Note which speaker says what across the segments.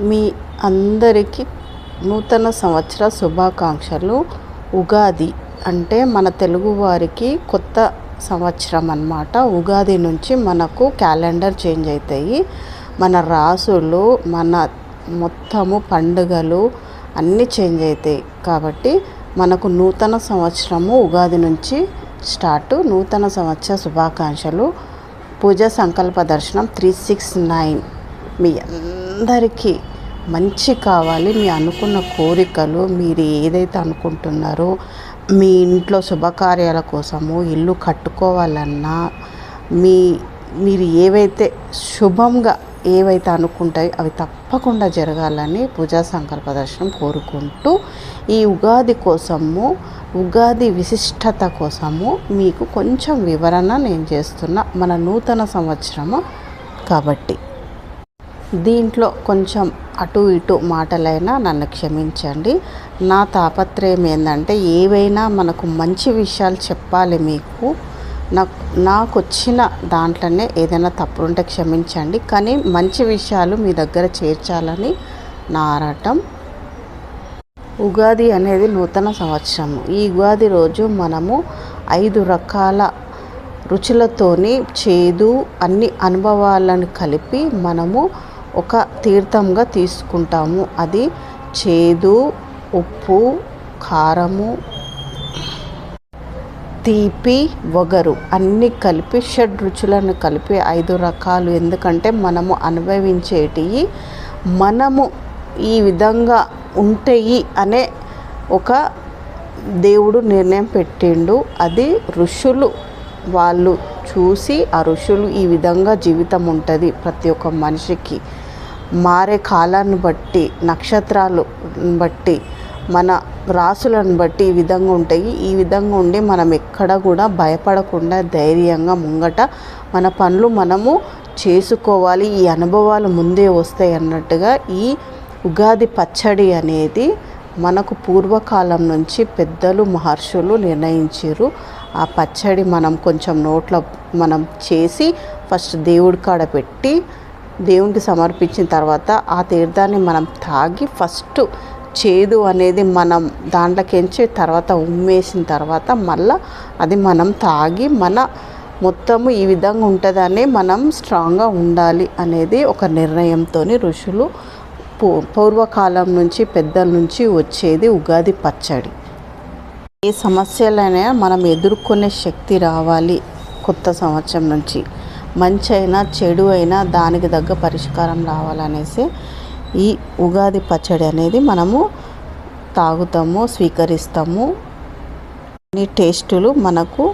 Speaker 1: మీ అందరికీ నూతన సంవత్సర శుభాకాంక్షలు. ఉగాది అంటే మన తెలుగువారికి కొత్త సంవత్సరం అన్నమాట. ఉగాది నుంచి మనకు క్యాలెండర్ చేంజ్ అవుతాయి మన రాసులు మన మొత్తము పండుగలు అన్నీ చేంజ్ అవుతాయి కాబట్టి మనకు నూతన సంవత్సరము ఉగాది నుంచి స్టార్ట్. నూతన సంవత్సర శుభాకాంక్షలు. పూజ సంకల్ప దర్శనం త్రీ సిక్స్ నైన్ మీ అందరికీ మంచి కావాలి. మీ అనుకున్న కోరికలు మీరు ఏదైతే అనుకుంటున్నారో మీ ఇంట్లో శుభకార్యాల కోసము ఇల్లు కట్టుకోవాలన్నా మీ మీరు ఏవైతే శుభంగా ఏవైతే అనుకుంటాయో అవి తప్పకుండా జరగాలని పూజా సంకల్ప దర్శనం కోరుకుంటూ ఈ ఉగాది కోసము ఉగాది విశిష్టత కోసము మీకు కొంచెం వివరణ నేను చేస్తున్నా మన నూతన సంవత్సరము కాబట్టి. దీంట్లో కొంచెం అటు ఇటు మాటలైనా నన్ను క్షమించండి. నా తాపత్రయం ఏంటంటే ఏవైనా మనకు మంచి విషయాలు చెప్పాలి మీకు. నాకు నాకు వచ్చిన దాంట్లోనే ఏదైనా తప్పు ఉంటే క్షమించండి. కానీ మంచి విషయాలు మీ దగ్గర చేర్చాలని నా ఆరాటం. ఉగాది అనేది నూతన సంవత్సరం. ఈ ఉగాది రోజు మనము ఐదు రకాల రుచులతోని చేదు అన్ని అనుభవాలను కలిపి మనము ఒక తీర్థంగా తీసుకుంటాము. అది చేదు ఉప్పు కారము తీపి వగరు అన్నీ కలిపి షడ్ రుచులను కలిపి ఐదు రకాలు. ఎందుకంటే మనము అనుభవించేటివి మనము ఈ విధంగా ఉంటాయి అనే ఒక దేవుడు నిర్ణయం పెట్టిండు. అది ఋషులు వాళ్ళు చూసి ఆ ఋషులు ఈ విధంగా జీవితం ఉంటుంది ప్రతి ఒక్క మనిషికి. మారే కాలాన్ని బట్టి నక్షత్రాలు బట్టి మన రాసులను బట్టి ఈ విధంగా ఉంటాయి. ఈ విధంగా ఉండి మనం ఎక్కడ కూడా భయపడకుండా ధైర్యంగా ముంగట మన పనులు మనము చేసుకోవాలి. ఈ అనుభవాలు ముందే వస్తాయి అన్నట్టుగా ఈ ఉగాది పచ్చడి అనేది మనకు పూర్వకాలం నుంచి పెద్దలు మహర్షులు నిర్ణయించారు ఆ పచ్చడి మనం కొంచెం నోట్లో మనం చేసి ఫస్ట్ దేవుడి కాడ పెట్టి దేవునికి సమర్పించిన తర్వాత ఆ తీర్థాన్ని మనం తాగి ఫస్ట్ చేదు అనేది మనం దాంట్లోకించి తర్వాత ఉమ్మేసిన తర్వాత మళ్ళీ అది మనం తాగి మన మొత్తము ఈ విధంగా ఉంటుందని మనం స్ట్రాంగ్గా ఉండాలి అనేది ఒక నిర్ణయంతో ఋషులు పూ పూర్వకాలం నుంచి పెద్దల నుంచి వచ్చేది ఉగాది పచ్చడి. ఏ సమస్యలైనా మనం ఎదుర్కొనే శక్తి రావాలి కొత్త సంవత్సరం నుంచి. మంచి అయినా చెడు అయినా దానికి తగ్గ పరిష్కారం రావాలనేసి ఈ ఉగాది పచ్చడి అనేది మనము తాగుతాము స్వీకరిస్తాము. అన్ని టేస్టులు మనకు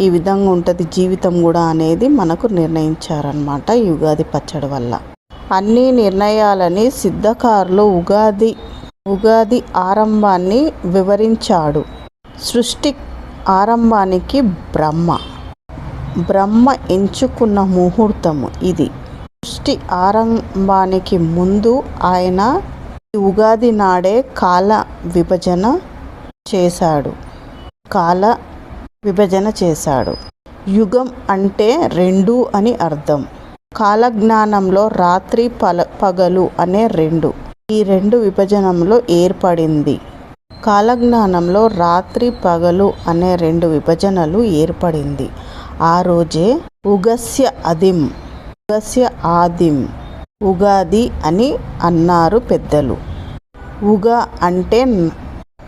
Speaker 1: ఈ విధంగా ఉంటుంది జీవితం కూడా అనేది మనకు నిర్ణయించారనమాట ఈ ఉగాది పచ్చడి వల్ల. అన్ని నిర్ణయాలని సిద్ధకారులు ఉగాది ఉగాది ఆరంభాన్ని వివరించాడు. సృష్టి ఆరంభానికి బ్రహ్మ. బ్రహ్మ ఎంచుకున్న ముహూర్తము ఇది. సృష్టి ఆరంభానికి ముందు ఆయన ఉగాది నాడే కాల విభజన చేశాడు. కాల విభజన చేశాడు. యుగం అంటే రెండు అని అర్థం. కాలజ్ఞానంలో రాత్రి పల పగలు అనే రెండు. ఈ రెండు విభజనంలో ఏర్పడింది. కాలజ్ఞానంలో రాత్రి పగలు అనే రెండు విభజనలు ఏర్పడింది. ఆ రోజే ఉగస్య అదిం ఉగస్య ఆదిం ఉగాది అని అన్నారు పెద్దలు. ఉగ అంటే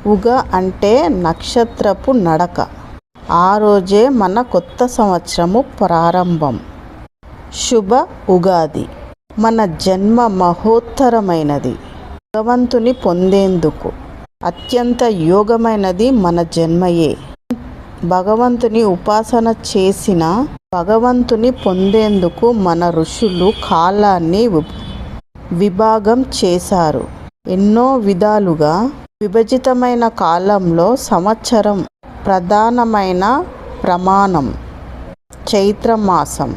Speaker 1: ఉగ అంటే నక్షత్రపు నడక. ఆ రోజే మన కొత్త సంవత్సరము ప్రారంభం. శుభ ఉగాది. మన జన్మ మహోత్తరమైనది. భగవంతుని పొందేందుకు. అత్యంత యోగమైనది మన జన్మయే. భగవంతుని ఉపాసన చేసిన భగవంతుని పొందేందుకు మన ఋషులు కాలాన్ని విభాగం చేశారు. ఎన్నో విధాలుగా విభజితమైన కాలంలో సంవత్సరం ప్రధానమైన ప్రమాణం చైత్రమాసం.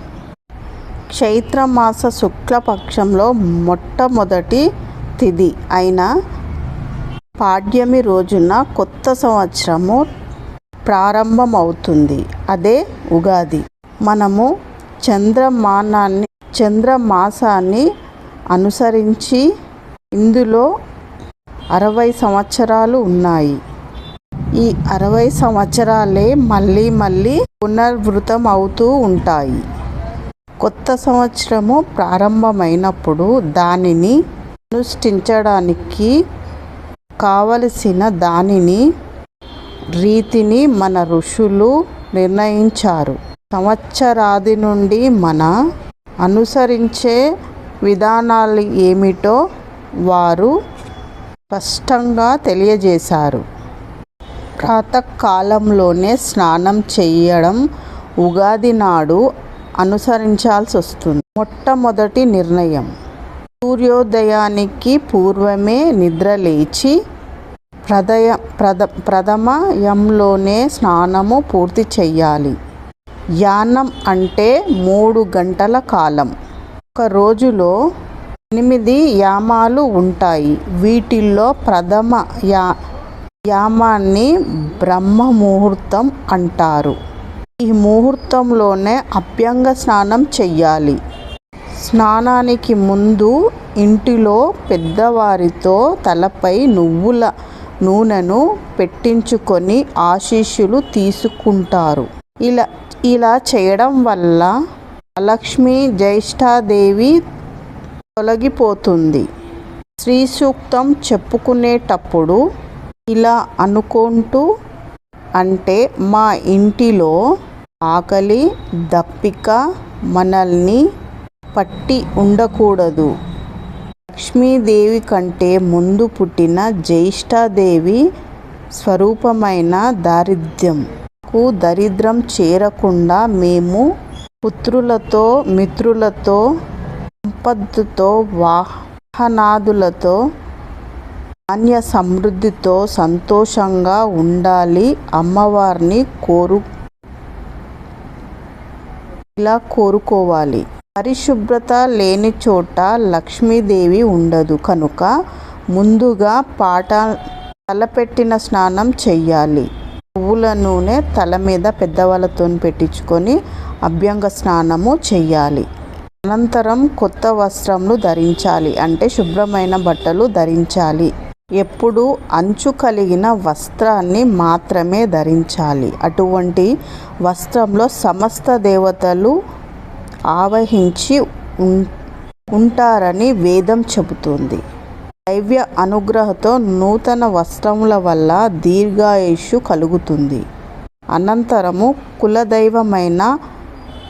Speaker 1: చైత్రమాస శుక్లపక్షంలో మొట్టమొదటి తిథి అయిన పాడ్యమి రోజున కొత్త సంవత్సరము ప్రారంభమవుతుంది. అదే ఉగాది. మనము చంద్రమానాన్ని చంద్రమాసాన్ని అనుసరించి ఇందులో అరవై సంవత్సరాలు ఉన్నాయి. ఈ అరవై సంవత్సరాలే మళ్ళీ మళ్ళీ పునర్వృతం అవుతూ ఉంటాయి. కొత్త సంవత్సరము ప్రారంభమైనప్పుడు దానిని అనుష్ఠించడానికి కావలసిన దానిని రీతిని మన ఋషులు నిర్ణయించారు. సంవత్సరాది నుండి మన అనుసరించే విధానాలు ఏమిటో వారు స్పష్టంగా తెలియజేశారు. ప్రాతకాలంలోనే స్నానం చేయడం ఉగాది నాడు అనుసరించాల్సి వస్తుంది. మొట్టమొదటి నిర్ణయం. సూర్యోదయానికి పూర్వమే నిద్ర లేచి ప్రదయ ప్రద ప్రథమయంలోనే స్నానము పూర్తి చెయ్యాలి. యానం అంటే మూడు గంటల కాలం. ఒక రోజులో ఎనిమిది యామాలు ఉంటాయి. వీటిల్లో ప్రథమ యా యామాన్ని బ్రహ్మ ముహూర్తం అంటారు. ఈ ముహూర్తంలోనే అభ్యంగ స్నానం చెయ్యాలి. స్నానానికి ముందు ఇంటిలో పెద్దవారితో తలపై నువ్వుల నూనెను పెట్టించుకొని ఆశీస్సులు తీసుకుంటారు. ఇలా ఇలా చేయడం వల్ల లక్ష్మీ జ్యేష్ఠాదేవి తొలగిపోతుంది. శ్రీ సూక్తం చెప్పుకునేటప్పుడు ఇలా అనుకుంటూ అంటే మా ఇంటిలో ఆకలి దప్పిక మనల్ని పట్టి ఉండకూడదు. లక్ష్మీదేవి కంటే ముందు పుట్టిన జ్యేష్ఠాదేవి స్వరూపమైన దారిద్ర్యంకు దరిద్రం చేరకుండా మేము పుత్రులతో మిత్రులతో సంపత్తుతో వాహనాదులతో ధాన్య సమృద్ధితో సంతోషంగా ఉండాలి అమ్మవారిని కోరు ఇలా కోరుకోవాలి. పరిశుభ్రత లేని చోట లక్ష్మీదేవి ఉండదు కనుక ముందుగా పాట తలపెట్టిన స్నానం చెయ్యాలి. పువ్వుల నూనె తల మీద పెద్దవాళ్ళతో పెట్టించుకొని అభ్యంగ స్నానము చెయ్యాలి. అనంతరం కొత్త వస్త్రములు ధరించాలి అంటే శుభ్రమైన బట్టలు ధరించాలి. ఎప్పుడు అంచు కలిగిన వస్త్రాన్ని మాత్రమే ధరించాలి. అటువంటి వస్త్రంలో సమస్త దేవతలు ఆవహించి ఉంటారని వేదం చెబుతుంది. దైవ్య అనుగ్రహతో నూతన వస్త్రముల వల్ల దీర్ఘాయుషు కలుగుతుంది. అనంతరము కులదైవమైన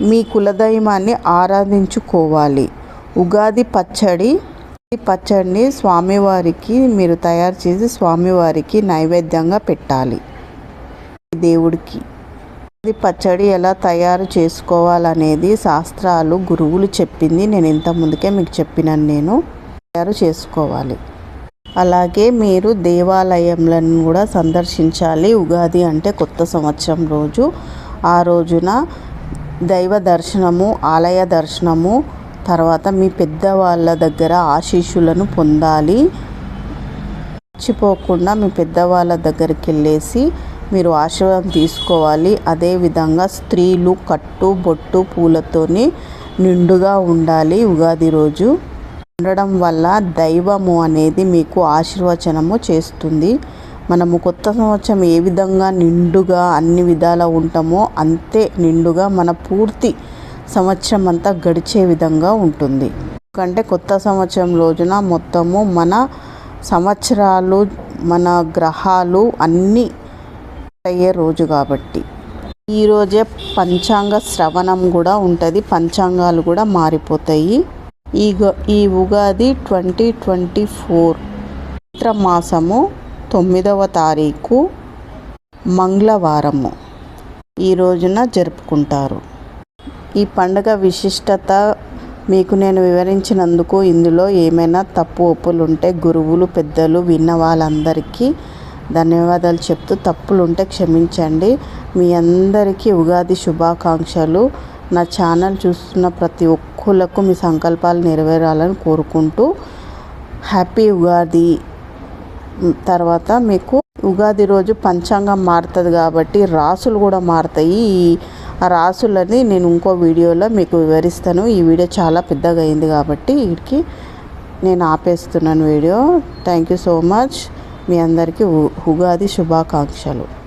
Speaker 1: మీ కులదైవాన్ని ఆరాధించుకోవాలి. ఉగాది పచ్చడి పచ్చడిని స్వామివారికి మీరు తయారు చేసి స్వామివారికి నైవేద్యంగా పెట్టాలి. దేవుడికి. ఇది పచ్చడి ఎలా తయారు చేసుకోవాలనేది శాస్త్రాలు గురువులు చెప్పింది. నేను ఇంత ముందుకే మీకు చెప్పినాను. నేను తయారు చేసుకోవాలి. అలాగే మీరు దేవాలయంలను కూడా సందర్శించాలి. ఉగాది అంటే కొత్త సంవత్సరం రోజు. ఆ రోజున దైవ దర్శనము ఆలయ దర్శనము తర్వాత మీ పెద్దవాళ్ళ దగ్గర ఆశీస్సులను పొందాలి. మర్చిపోకుండా మీ పెద్దవాళ్ళ దగ్గరికి వెళ్ళేసి మీరు ఆశీర్వాదం తీసుకోవాలి. అదేవిధంగా స్త్రీలు కట్టు బొట్టు పూలతోని నిండుగా ఉండాలి ఉగాది రోజు. ఉండడం వల్ల దైవము అనేది మీకు ఆశీర్వచనము చేస్తుంది. మనము కొత్త సంవత్సరం ఏ విధంగా నిండుగా అన్ని విధాలా ఉంటామో అంతే నిండుగా మన పూర్తి సంవత్సరం అంతా గడిచే విధంగా ఉంటుంది. ఎందుకంటే కొత్త సంవత్సరం రోజున మొత్తము మన సంవత్సరాలు మన గ్రహాలు అన్నీ అయ్యే రోజు కాబట్టి. ఈరోజే పంచాంగ శ్రవణం కూడా ఉంటుంది. పంచాంగాలు కూడా మారిపోతాయి. ఈ ఈ ఉగాది ట్వంటీ ట్వంటీ ఫోర్ చిత్రమాసము తొమ్మిదవ తారీఖు మంగళవారము. ఈ రోజున జరుపుకుంటారు. ఈ పండుగ విశిష్టత మీకు నేను వివరించినందుకు ఇందులో ఏమైనా తప్పు ఒప్పులు ఉంటే గురువులు పెద్దలు విన్న వాళ్ళందరికీ ధన్యవాదాలు చెప్తూ తప్పులు ఉంటే క్షమించండి. మీ అందరికీ ఉగాది శుభాకాంక్షలు. నా ఛానల్ చూస్తున్న ప్రతి ఒక్కళ్ళకు మీ సంకల్పాలు నెరవేరాలని కోరుకుంటూ హ్యాపీ ఉగాది. తర్వాత మీకు ఉగాది రోజు పంచాంగం మారుతుంది కాబట్టి రాసులు కూడా మారుతాయి. ఆ రాసులని నేను ఇంకో వీడియోలో మీకు వివరిస్తాను. ఈ వీడియో చాలా పెద్దగా అయింది కాబట్టి వీటికి నేను ఆపేస్తున్నాను video. Thank you so much. మీ అందరికీ ఉ- ఉగాది శుభాకాంక్షలు.